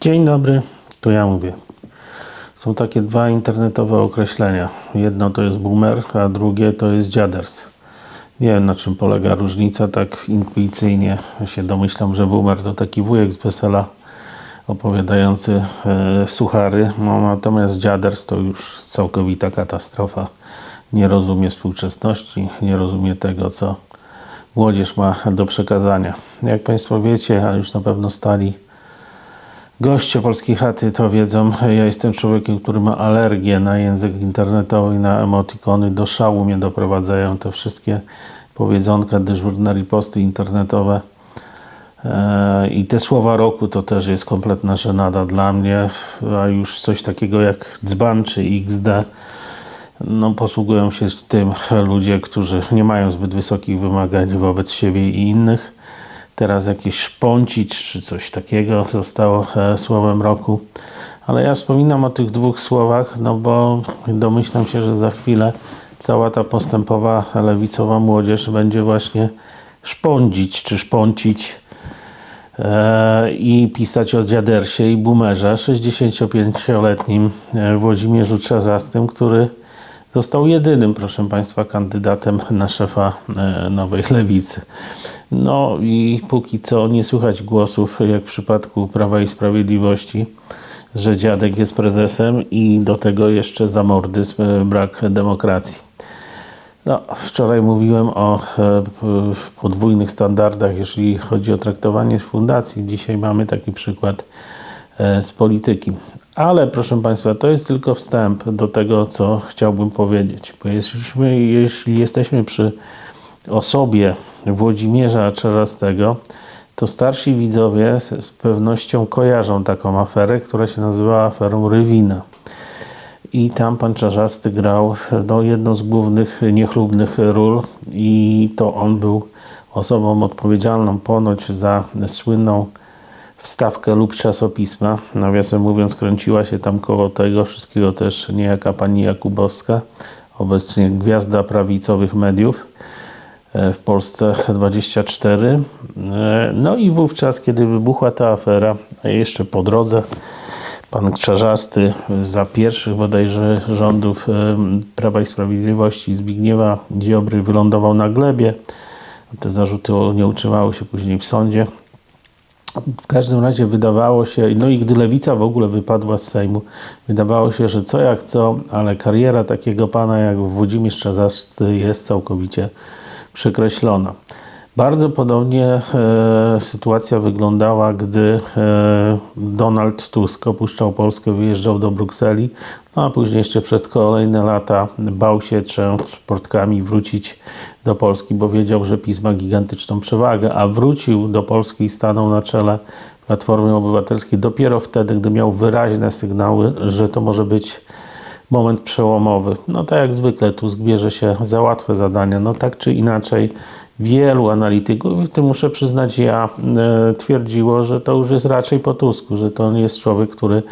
Dzień dobry, to ja mówię. Są takie dwa internetowe określenia. Jedno to jest boomer, a drugie to jest dziaders. Nie wiem na czym polega różnica, tak intuicyjnie się domyślam, że boomer to taki wujek z wesela opowiadający e, suchary, no, natomiast dziaders to już całkowita katastrofa. Nie rozumie współczesności, nie rozumie tego, co młodzież ma do przekazania. Jak Państwo wiecie, a już na pewno stali Goście Polskiej Chaty to wiedzą. Ja jestem człowiekiem, który ma alergię na język internetowy na emotikony. Do szału mnie doprowadzają te wszystkie powiedzonka, dyżurne riposty internetowe. Eee, I te słowa roku to też jest kompletna żenada dla mnie, a już coś takiego jak dzban czy XD no, posługują się tym ludzie, którzy nie mają zbyt wysokich wymagań wobec siebie i innych. Teraz jakieś szponcić czy coś takiego zostało e, słowem roku. Ale ja wspominam o tych dwóch słowach, no bo domyślam się, że za chwilę cała ta postępowa lewicowa młodzież będzie właśnie szpądzić czy szponcić e, i pisać o dziadersie i boomerze 65-letnim e, Włodzimierzu Czarzastym, który Został jedynym, proszę Państwa, kandydatem na szefa e, Nowej Lewicy. No i póki co nie słychać głosów, jak w przypadku Prawa i Sprawiedliwości, że dziadek jest prezesem i do tego jeszcze zamordyzm, e, brak demokracji. No, wczoraj mówiłem o e, podwójnych standardach, jeśli chodzi o traktowanie fundacji. Dzisiaj mamy taki przykład z polityki. Ale proszę Państwa, to jest tylko wstęp do tego, co chciałbym powiedzieć. Bo jeśli, jeśli jesteśmy przy osobie Włodzimierza Czerzastego, to starsi widzowie z pewnością kojarzą taką aferę, która się nazywała aferą Rywina. I tam pan Czarzasty grał no, jedną z głównych niechlubnych ról i to on był osobą odpowiedzialną ponoć za słynną wstawkę lub czasopisma. Nawiasem mówiąc, kręciła się tam koło tego wszystkiego też niejaka pani Jakubowska, obecnie gwiazda prawicowych mediów e, w Polsce 24. E, no i wówczas, kiedy wybuchła ta afera, jeszcze po drodze pan Krzarzasty za pierwszych bodajże rządów e, Prawa i Sprawiedliwości Zbigniewa Ziobry wylądował na glebie. Te zarzuty nie utrzymały się później w sądzie. W każdym razie wydawało się, no i gdy lewica w ogóle wypadła z Sejmu, wydawało się, że co jak co, ale kariera takiego pana jak Włodzimierz Czarzasty jest całkowicie przekreślona. Bardzo podobnie e, sytuacja wyglądała, gdy e, Donald Tusk opuszczał Polskę, wyjeżdżał do Brukseli, no a później jeszcze przez kolejne lata bał się transportkami wrócić do Polski, bo wiedział, że PiS ma gigantyczną przewagę, a wrócił do Polski i stanął na czele Platformy Obywatelskiej dopiero wtedy, gdy miał wyraźne sygnały, że to może być moment przełomowy. No tak jak zwykle Tusk bierze się za łatwe zadania, no tak czy inaczej wielu analityków, i tym muszę przyznać ja, e, twierdziło, że to już jest raczej po Tusku, że to nie jest człowiek, który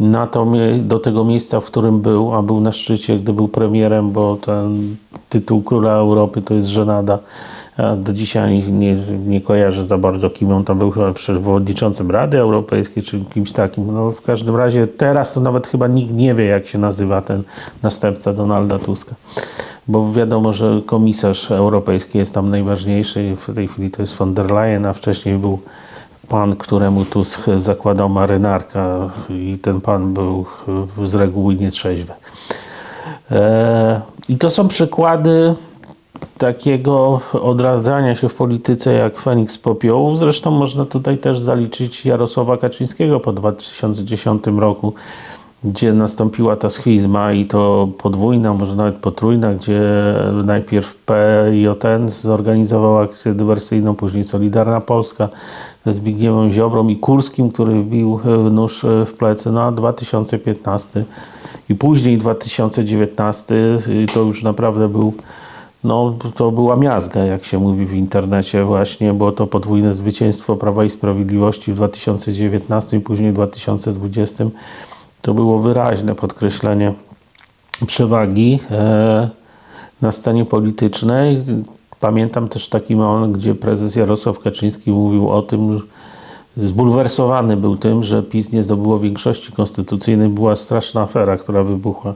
na to, do tego miejsca, w którym był, a był na szczycie, gdy był premierem, bo ten tytuł Króla Europy to jest żenada. Do dzisiaj nie, nie kojarzę za bardzo, kim on tam był, chyba przewodniczącym Rady Europejskiej, czy kimś takim. No, w każdym razie teraz to nawet chyba nikt nie wie, jak się nazywa ten następca Donalda Tuska. Bo wiadomo, że komisarz europejski jest tam najważniejszy. W tej chwili to jest von der Leyen, a wcześniej był pan, któremu Tusk zakładał marynarka i ten pan był z reguły nietrzeźwy. E, I to są przykłady takiego odradzania się w polityce jak Feniks Popiołu. Zresztą można tutaj też zaliczyć Jarosława Kaczyńskiego po 2010 roku, gdzie nastąpiła ta schizma i to podwójna, może nawet potrójna, gdzie najpierw PJN zorganizował akcję dywersyjną, później Solidarna Polska ze Zbigniewem Ziobrą i Kurskim, który wbił nóż w plecy no, 2015 i później 2019 to już naprawdę był no to była miazga, jak się mówi w internecie właśnie, bo to podwójne zwycięstwo Prawa i Sprawiedliwości w 2019 i później w 2020 to było wyraźne podkreślenie przewagi e, na scenie politycznej. Pamiętam też taki moment, gdzie prezes Jarosław Kaczyński mówił o tym, zbulwersowany był tym, że PiS nie zdobyło większości konstytucyjnej. Była straszna afera, która wybuchła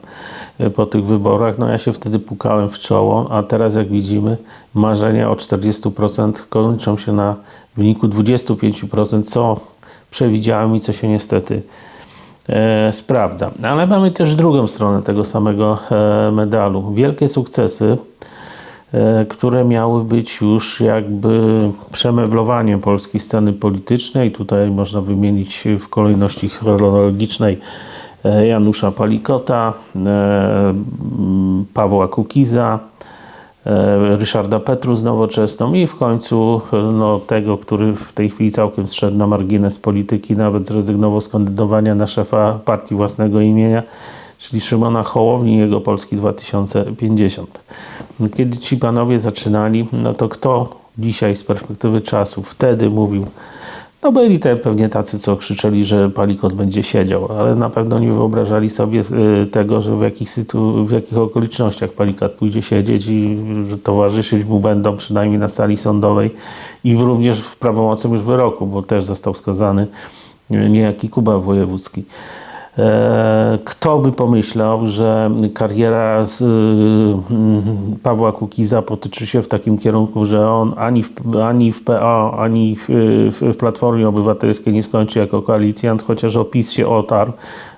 e, po tych wyborach. No ja się wtedy pukałem w czoło, a teraz jak widzimy marzenia o 40% kończą się na wyniku 25%, co przewidziałem i co się niestety sprawdza. Ale mamy też drugą stronę tego samego e, medalu. Wielkie sukcesy, e, które miały być już jakby przemeblowaniem polskiej sceny politycznej. Tutaj można wymienić w kolejności chronologicznej e, Janusza Palikota, e, Pawła Kukiza, e, Ryszarda Petru z Nowoczesną i w końcu e, no, tego, który w tej chwili całkiem zszedł na margines polityki, nawet zrezygnował z kandydowania na szefa partii własnego imienia, czyli Szymona Hołowni i jego Polski 2050. No, Kiedy ci panowie zaczynali, no to kto dzisiaj z perspektywy czasu wtedy mówił, no byli te pewnie tacy, co krzyczeli, że Palikot będzie siedział, ale na pewno nie wyobrażali sobie y, tego, że w jakich, sytu, w jakich okolicznościach Palikat pójdzie siedzieć i że towarzyszyć mu będą przynajmniej na sali sądowej i również w prawomocnym już wyroku, bo też został skazany niejaki Kuba Wojewódzki. E, Kto by pomyślał, że kariera z, y, mm, Pawła Kukiza potyczy się w takim kierunku, że on ani w, ani w PO, ani w, w, w Platformie Obywatelskiej nie skończy jako koalicjant, chociaż opis się otarł,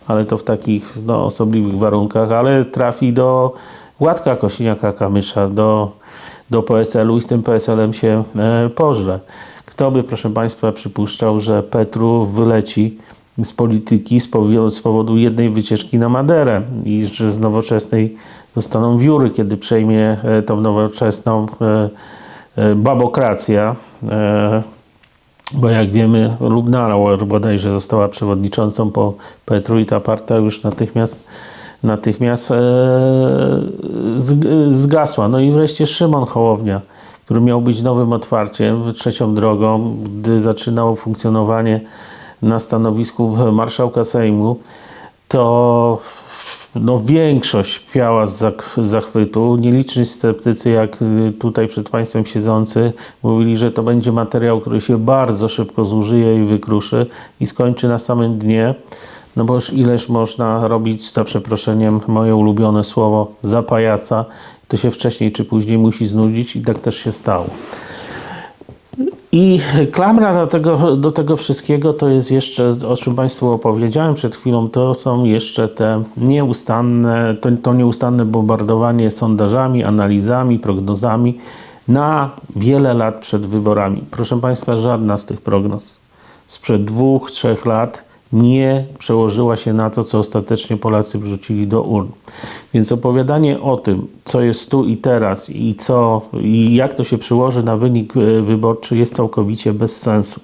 ale to w takich no, osobliwych warunkach, ale trafi do Władka Kośniaka-Kamysza, do, do PSL-u i z tym PSL-em się e, pożre. Kto by, proszę Państwa, przypuszczał, że Petru wyleci z polityki z powodu, z powodu jednej wycieczki na Maderę i że z nowoczesnej dostaną wióry, kiedy przejmie e, tą nowoczesną e, e, babokracja. Bo jak wiemy, Lubnauer bodajże została przewodniczącą po Petru i ta partia już natychmiast, natychmiast zg- zgasła. No i wreszcie Szymon Hołownia, który miał być nowym otwarciem, trzecią drogą, gdy zaczynało funkcjonowanie na stanowisku marszałka Sejmu, to no, większość piała z zachwytu. Nieliczni sceptycy, jak y, tutaj przed Państwem siedzący, mówili, że to będzie materiał, który się bardzo szybko zużyje i wykruszy i skończy na samym dnie. No bo ileż można robić, za przeproszeniem, moje ulubione słowo, za pajaca. To się wcześniej czy później musi znudzić i tak też się stało. I klamra do tego, do tego wszystkiego to jest jeszcze, o czym Państwu opowiedziałem przed chwilą, to są jeszcze te nieustanne, to, to nieustanne bombardowanie sondażami, analizami, prognozami na wiele lat przed wyborami. Proszę Państwa, żadna z tych prognoz sprzed dwóch, trzech lat nie przełożyła się na to, co ostatecznie Polacy wrzucili do urn. Więc opowiadanie o tym, co jest tu i teraz i co i jak to się przełoży na wynik e, wyborczy jest całkowicie bez sensu.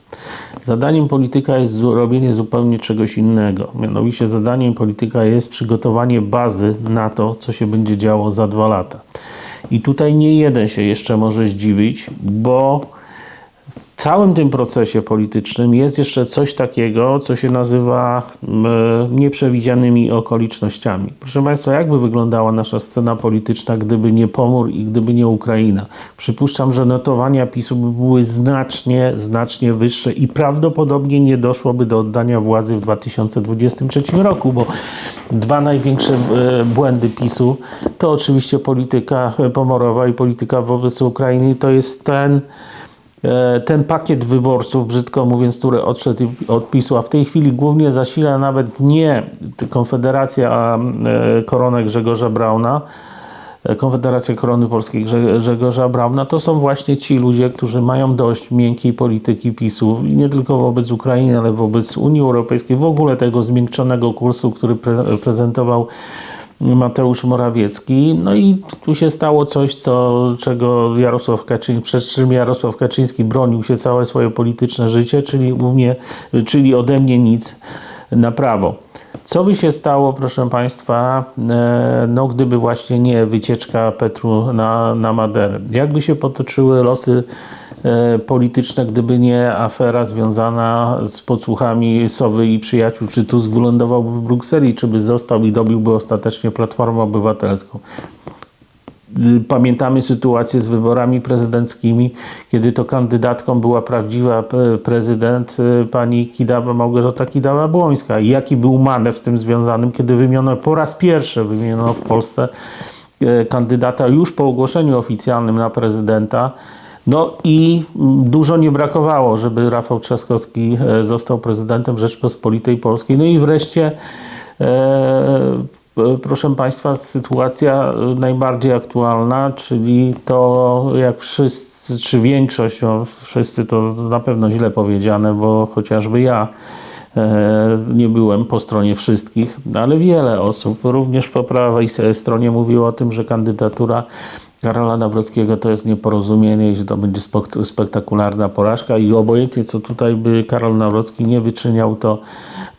Zadaniem polityka jest robienie zupełnie czegoś innego. Mianowicie zadaniem polityka jest przygotowanie bazy na to, co się będzie działo za dwa lata. I tutaj nie jeden się jeszcze może zdziwić, bo całym tym procesie politycznym jest jeszcze coś takiego, co się nazywa e, nieprzewidzianymi okolicznościami. Proszę Państwa, jakby wyglądała nasza scena polityczna, gdyby nie pomór i gdyby nie Ukraina? Przypuszczam, że notowania PiSu by były znacznie, znacznie wyższe i prawdopodobnie nie doszłoby do oddania władzy w 2023 roku, bo dwa największe e, błędy PiSu to oczywiście polityka pomorowa i polityka wobec Ukrainy. To jest ten e, ten pakiet wyborców, brzydko mówiąc, który odszedł od PiSu, a w tej chwili głównie zasila nawet nie Konfederacja a, e, Koronę Grzegorza Brauna, e, Konfederacja Korony Polskiej Grze- Grzegorza Brauna, to są właśnie ci ludzie, którzy mają dość miękkiej polityki PiSu, i nie tylko wobec Ukrainy, ale wobec Unii Europejskiej, w ogóle tego zmiękczonego kursu, który pre- prezentował Mateusz Morawiecki. No i tu się stało coś, co, czego Jarosław Kaczyński, przed czym Jarosław Kaczyński bronił się całe swoje polityczne życie, czyli, u mnie, czyli ode mnie nic na prawo. Co by się stało, proszę Państwa, e, no gdyby właśnie nie wycieczka Petru na, na Maderę? Jakby się potoczyły losy polityczne, gdyby nie afera związana z podsłuchami Sowy i przyjaciół? Czy Tusk wylądowałby w Brukseli, czy by został i dobiłby ostatecznie Platformę Obywatelską? y, pamiętamy sytuację z wyborami prezydenckimi, kiedy to kandydatką była prawdziwa prezydent y, pani Kidawa, Małgorzata Kidawa-Błońska. Jaki był manewr z tym związanym, kiedy wymieniono po raz pierwszy wymieniono w Polsce e, kandydata już po ogłoszeniu oficjalnym na prezydenta. No i dużo nie brakowało, żeby Rafał Trzaskowski e, został prezydentem Rzeczpospolitej Polskiej. No i wreszcie, e, p- proszę Państwa, sytuacja najbardziej aktualna, czyli to jak wszyscy, czy większość, no wszyscy to na pewno źle powiedziane, bo chociażby ja E, nie byłem po stronie wszystkich, ale wiele osób, również po prawej stronie mówiło o tym, że kandydatura Karola Nawrockiego to jest nieporozumienie i że to będzie spektakularna porażka i obojętnie co tutaj by Karol Nawrocki nie wyczyniał, to,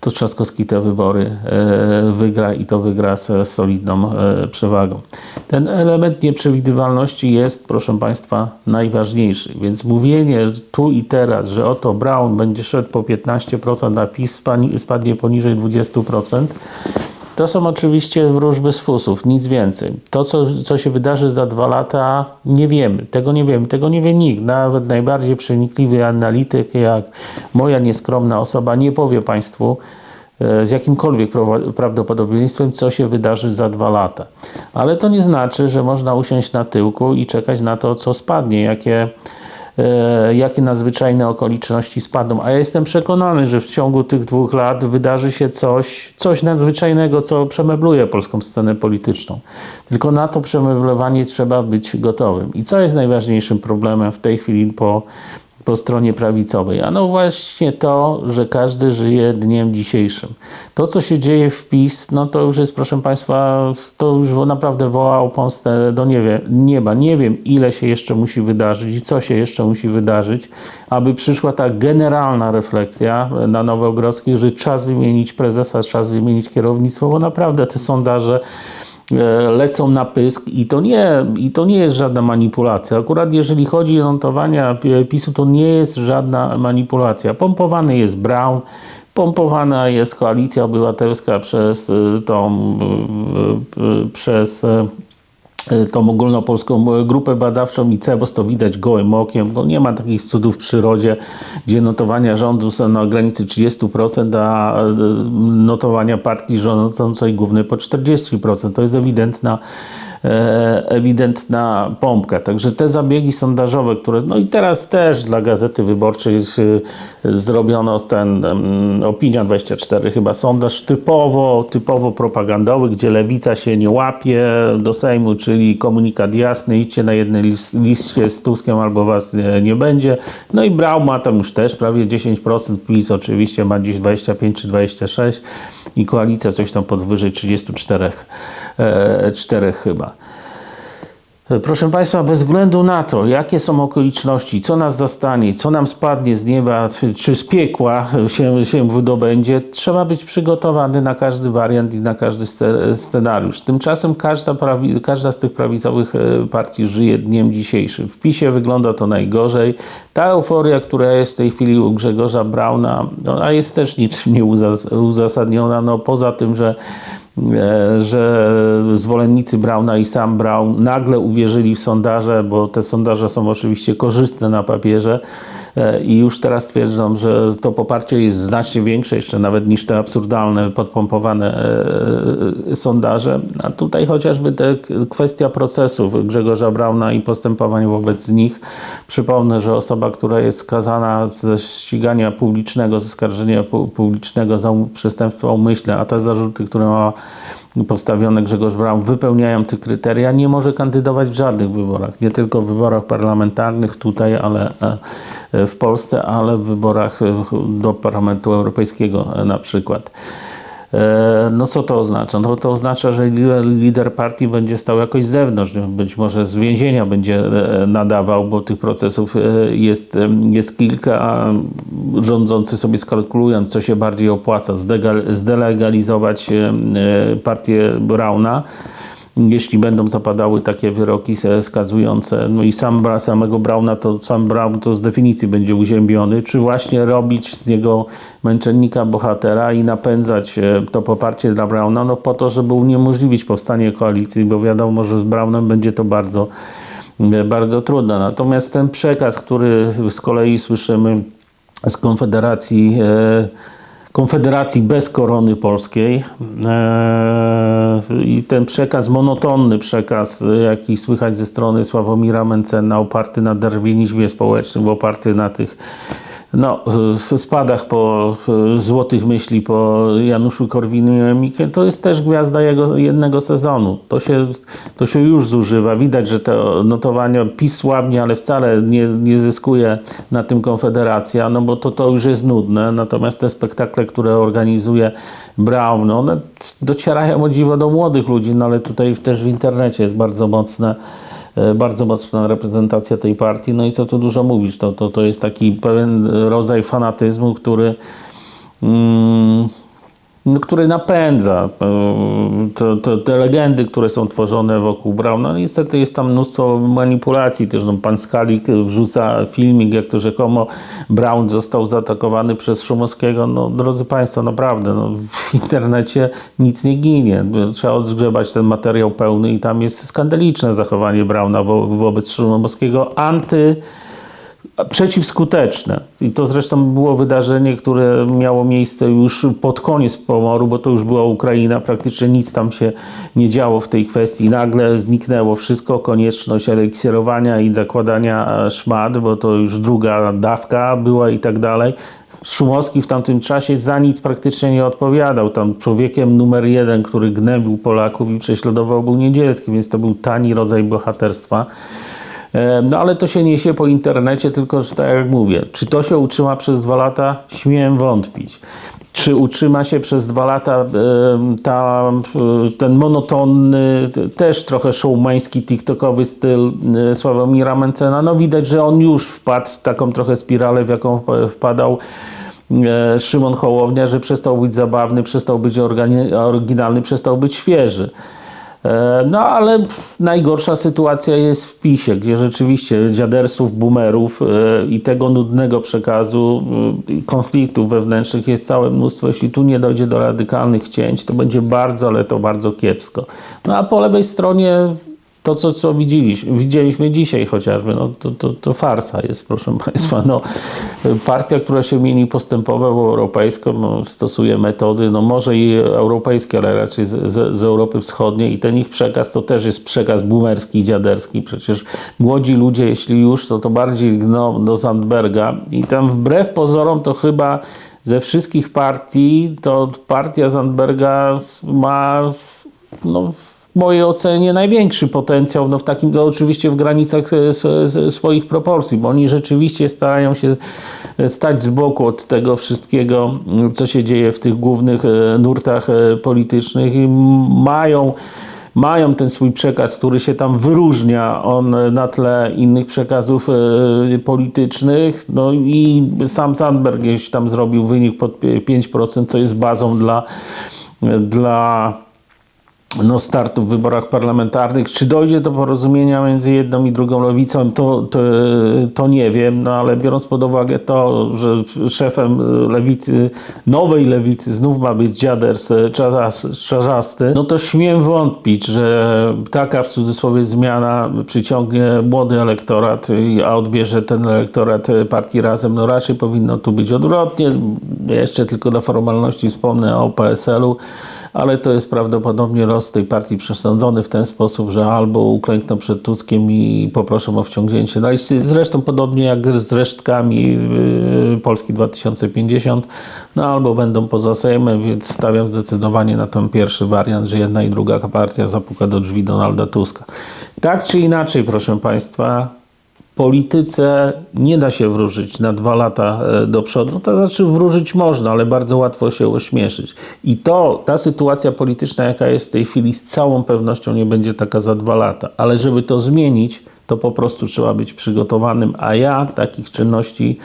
to Trzaskowski te wybory e, wygra i to wygra z solidną e, przewagą. Ten element nieprzewidywalności jest, proszę Państwa, najważniejszy, więc mówienie tu i teraz, że oto Brown będzie szedł po 15%, a PiS spadnie poniżej 20%, to są oczywiście wróżby z fusów, nic więcej. To, co, co się wydarzy za dwa lata, nie wiemy. Tego nie wiemy. Tego nie wie nikt. Nawet najbardziej przenikliwy analityk, jak moja nieskromna osoba, nie powie Państwu e, z jakimkolwiek prawdopodobieństwem, co się wydarzy za dwa lata. Ale to nie znaczy, że można usiąść na tyłku i czekać na to, co spadnie, jakie jakie nadzwyczajne okoliczności spadną. A ja jestem przekonany, że w ciągu tych dwóch lat wydarzy się coś, coś nadzwyczajnego, co przemebluje polską scenę polityczną. Tylko na to przemeblowanie trzeba być gotowym. I co jest najważniejszym problemem w tej chwili po, po stronie prawicowej? Ano właśnie to, że każdy żyje dniem dzisiejszym. To, co się dzieje w PiS, no to już jest, proszę Państwa, to już naprawdę woła o pomstę do nieba. Nie wiem, ile się jeszcze musi wydarzyć i co się jeszcze musi wydarzyć, aby przyszła ta generalna refleksja na Nowogrodzkich, że czas wymienić prezesa, czas wymienić kierownictwo, bo naprawdę te sondaże lecą na pysk i to nie, i to nie jest żadna manipulacja. Akurat jeżeli chodzi o notowania PiSu, to nie jest żadna manipulacja. Pompowany jest Brown, pompowana jest koalicja obywatelska przez y, tą, y, przez tą ogólnopolską e, grupę badawczą i CEBOS to widać gołym okiem. No nie ma takich cudów w przyrodzie, gdzie notowania rządu są na granicy 30%, a e, notowania partii rządzącej głównej po 40%. To jest ewidentna e, ewidentna pompka. Także te zabiegi sondażowe, które, no i teraz też dla Gazety Wyborczej e, zrobiono ten em, Opinia 24 chyba sondaż typowo, typowo propagandowy, gdzie lewica się nie łapie do Sejmu, czyli komunikat jasny, idźcie na jednej liście z Tuskiem albo was nie, będzie. No i Brał ma tam już też prawie 10%, PiS oczywiście ma dziś 25 czy 26 i koalicja coś tam podwyżej 34 e, 4 chyba. Proszę Państwa, bez względu na to, jakie są okoliczności, co nas zastanie, co nam spadnie z nieba, czy- z piekła się, się wydobędzie, trzeba być przygotowany na każdy wariant i na każdy sce- scenariusz. Tymczasem każda, prawi, każda z tych prawicowych e, partii żyje dniem dzisiejszym. W PiSie wygląda to najgorzej. Ta euforia, która jest w tej chwili u Grzegorza Brauna, no, a jest też niczym nie uzas- uzasadniona, no poza tym, że że zwolennicy Brauna i sam Braun nagle uwierzyli w sondaże, bo te sondaże są oczywiście korzystne na papierze. e, i już teraz twierdzą, że to poparcie jest znacznie większe jeszcze nawet niż te absurdalne, podpompowane e, sondaże. A tutaj chociażby te kwestia procesów Grzegorza Brauna i postępowań wobec nich. Przypomnę, że osoba, która jest skazana ze ścigania publicznego, ze skarżenia pu- publicznego za um- przestępstwa umyślne, a te zarzuty, które ma postawione Grzegorz Braun wypełniają te kryteria, nie może kandydować w żadnych wyborach. Nie tylko w wyborach parlamentarnych tutaj, ale e, w Polsce, ale w wyborach e, do Parlamentu Europejskiego e, na przykład. E, No co to oznacza? No to oznacza, że lider, partii będzie stał jakoś z zewnątrz, być może z więzienia będzie e, nadawał, bo tych procesów e, jest, jest kilka, a rządzący sobie skalkulują, co się bardziej opłaca, zdelegalizować partię Brauna, jeśli będą zapadały takie wyroki skazujące, no i sam, samego Brauna, to sam Braun to z definicji będzie uziębiony, czy właśnie robić z niego męczennika, bohatera i napędzać e, to poparcie dla Brauna, no po to, żeby uniemożliwić powstanie koalicji, bo wiadomo, że z Braunem będzie to bardzo, e, bardzo trudne. Natomiast ten przekaz, który z kolei słyszymy z Konfederacji, e, Konfederacji bez korony polskiej. E, i ten przekaz, monotonny przekaz, jaki słychać ze strony Sławomira Mencena, oparty na darwinizmie społecznym, oparty na tych no, spadach po złotych myśli po Januszu Korwin-Mikke, to jest też gwiazda jego jednego sezonu. To się, to się już zużywa. Widać, że te notowania PiS słabnie, ale wcale nie, nie zyskuje na tym Konfederacja, no bo to, to już jest nudne. Natomiast te spektakle, które organizuje Braun, no one docierają o dziwo do młodych ludzi, no ale tutaj też w internecie jest bardzo mocne bardzo mocna reprezentacja tej partii. No i co tu dużo mówić, to, to, to jest taki pewien rodzaj fanatyzmu, który, mm, no, który napędza e, to, to, te legendy, które są tworzone wokół Brauna. No, niestety jest tam mnóstwo manipulacji też. No, pan Skalik wrzuca filmik, jak to rzekomo Braun został zaatakowany przez Szumowskiego. No, drodzy Państwo, naprawdę, no, w internecie nic nie ginie. Trzeba odgrzebać ten materiał pełny i tam jest skandaliczne zachowanie Brauna wo wobec Szumowskiego. Anty przeciwskuteczne. I to zresztą było wydarzenie, które miało miejsce już pod koniec pomoru, bo to już była Ukraina, praktycznie nic tam się nie działo w tej kwestii. Nagle zniknęło wszystko, konieczność eliksirowania i zakładania e, szmat, bo to już druga dawka była i tak dalej. Szumowski w tamtym czasie za nic praktycznie nie odpowiadał. Tam człowiekiem numer jeden, który gnębił Polaków i prześladował był Niedzielski, więc to był tani rodzaj bohaterstwa. No ale to się niesie po internecie, tylko że tak jak mówię, czy to się utrzyma przez dwa lata? Śmiem wątpić. Czy utrzyma się przez dwa lata ta, e, ten monotonny, też trochę showmański, tiktokowy styl e, Sławomira Mencena? No widać, że on już wpadł w taką trochę spiralę, w jaką wpa- wpadał e, Szymon Hołownia, że przestał być zabawny, przestał być oryginalny, przestał być świeży. E, No ale najgorsza sytuacja jest w PiSie, gdzie rzeczywiście dziadersów, boomerów e, i tego nudnego przekazu, e, konfliktów wewnętrznych jest całe mnóstwo. Jeśli tu nie dojdzie do radykalnych cięć, to będzie bardzo, ale to bardzo kiepsko. No a po lewej stronie to, co, co widzieliśmy, widzieliśmy dzisiaj chociażby, no, to, to, to farsa jest, proszę Państwa. No, partia, która się mieni postępowo europejską, no, stosuje metody, no może i europejskie, ale raczej z, z, z Europy Wschodniej i ten ich przekaz to też jest przekaz boomerski, dziaderski. Przecież młodzi ludzie, jeśli już, to to bardziej gną do Sandberga i tam wbrew pozorom to chyba ze wszystkich partii, to partia Sandberga ma no, mojej ocenie największy potencjał, no w takim, to oczywiście w granicach swoich proporcji, bo oni rzeczywiście starają się stać z boku od tego wszystkiego, co się dzieje w tych głównych e, nurtach e, politycznych i mają mają ten swój przekaz, który się tam wyróżnia on e, na tle innych przekazów politycznych. No i sam Sandberg gdzieś tam zrobił wynik pod pi- 5%, co jest bazą dla, dla no, startu w wyborach parlamentarnych. Czy dojdzie do porozumienia między jedną i drugą lewicą, to, to, to nie wiem, no ale biorąc pod uwagę to, że szefem lewicy, nowej lewicy znów ma być dziaders Czarzas- czarzasty, no to śmiem wątpić, że taka w cudzysłowie zmiana przyciągnie młody elektorat, a odbierze ten elektorat partii Razem. No raczej powinno tu być odwrotnie. Jeszcze tylko dla formalności wspomnę o PSL-u, ale to jest prawdopodobnie los tej partii przesądzony w ten sposób, że albo uklękną przed Tuskiem i poproszą o wciągnięcie na listy. Zresztą podobnie jak z resztkami yy, Polski 2050, no albo będą poza Sejmem, więc stawiam zdecydowanie na ten pierwszy wariant, że jedna i druga partia zapuka do drzwi Donalda Tuska. Tak czy inaczej, proszę Państwa, polityce nie da się wróżyć na dwa lata e, do przodu. To znaczy wróżyć można, ale bardzo łatwo się ośmieszyć. I to, ta sytuacja polityczna, jaka jest w tej chwili, z całą pewnością nie będzie taka za dwa lata. Ale żeby to zmienić, to po prostu trzeba być przygotowanym, a ja takich czynności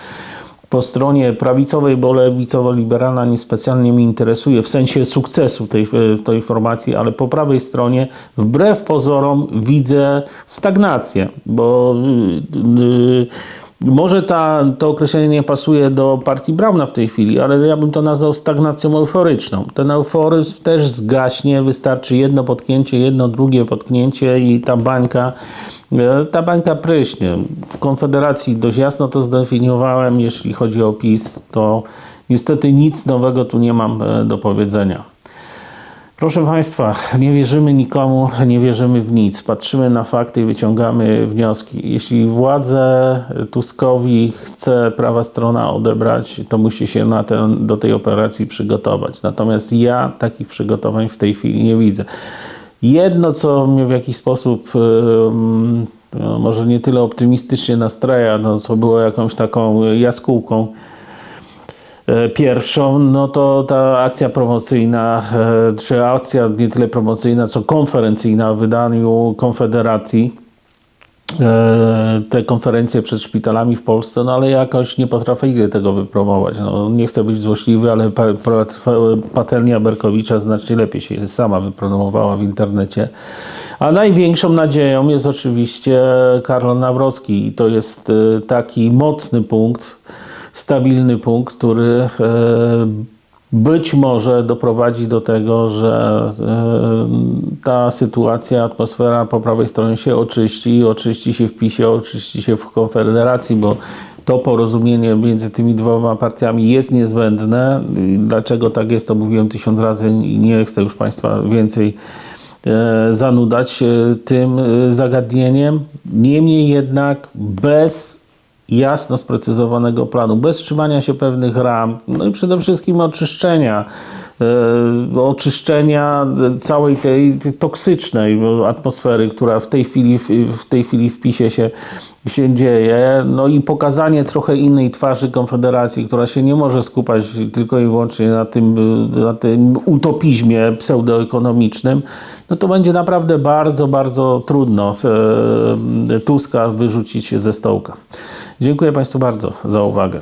po stronie prawicowej, bo lewicowo-liberalna niespecjalnie mnie interesuje w sensie sukcesu tej, tej formacji, ale po prawej stronie wbrew pozorom widzę stagnację, bo yy, może ta, to określenie nie pasuje do partii Brauna w tej chwili, ale ja bym to nazwał stagnacją euforyczną. Ten euforyzm też zgaśnie, wystarczy jedno potknięcie, jedno drugie potknięcie i ta bańka, e, ta bańka pryśnie. W Konfederacji dość jasno to zdefiniowałem, jeśli chodzi o PiS, to niestety nic nowego tu nie mam e, do powiedzenia. Proszę Państwa, nie wierzymy nikomu, nie wierzymy w nic. Patrzymy na fakty i wyciągamy wnioski. Jeśli władzę Tuskowi chce prawa strona odebrać, to musi się na ten, do tej operacji przygotować. Natomiast ja takich przygotowań w tej chwili nie widzę. Jedno, co mnie w jakiś sposób no, może nie tyle optymistycznie nastraja, no, co było jakąś taką jaskółką, Pierwszą, no to ta akcja promocyjna, e, czy akcja nie tyle promocyjna, co konferencyjna w wydaniu Konfederacji. E, Te konferencje przed szpitalami w Polsce, no ale jakoś nie potrafili tego wypromować. No, nie chcę być złośliwy, ale pa- pa- patelnia Berkowicza znacznie lepiej się sama wypromowała w internecie. A największą nadzieją jest oczywiście Karol Nawrocki i to jest e, taki mocny punkt, stabilny punkt, który e, być może doprowadzi do tego, że e, ta sytuacja, atmosfera po prawej stronie się oczyści, oczyści się w PiSie, oczyści się w Konfederacji, bo to porozumienie między tymi dwoma partiami jest niezbędne. Dlaczego tak jest, to mówiłem tysiąc razy i nie chcę już Państwa więcej e, zanudać tym zagadnieniem. Niemniej jednak bez jasno sprecyzowanego planu, bez trzymania się pewnych ram, no i przede wszystkim oczyszczenia, e, oczyszczenia całej tej toksycznej atmosfery, która w tej chwili w, tej chwili w PiSie się, się dzieje, no i pokazanie trochę innej twarzy Konfederacji, która się nie może skupać tylko i wyłącznie na tym, na tym utopizmie pseudoekonomicznym, no to będzie naprawdę bardzo, bardzo trudno e, Tuska wyrzucić ze stołka. Dziękuję Państwu bardzo za uwagę.